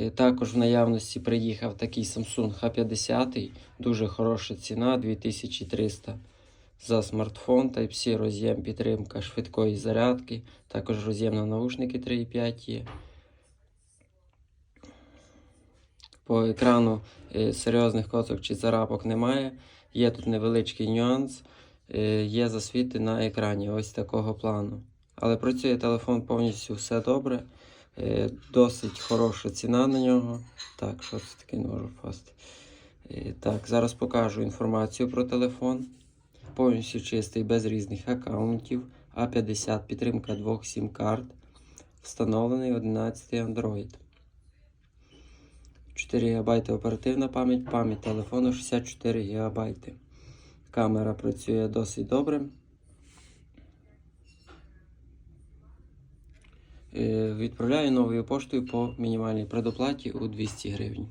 Е, Також в наявності приїхав такий Samsung H50, дуже хороша ціна 2300 за смартфон, Type-C роз'єм, підтримка швидкої зарядки, також роз'єм на наушники 3.5 є. По екрану е, серйозних коцок чи царапок немає. Є тут невеличкий нюанс, е, є засвіти на екрані ось такого плану. Але працює телефон повністю все добре. Е, Досить хороша ціна на нього. Так, що це таке можу. Е, Так, зараз покажу інформацію про телефон. Повністю чистий, без різних аккаунтів. А50, підтримка двох сім-карт. Встановлений 11 Android. 4 ГБ оперативна пам'ять, пам'ять телефону 64 ГБ. Камера працює досить добре. Відправляю новою поштою по мінімальній предоплаті у 200 гривень.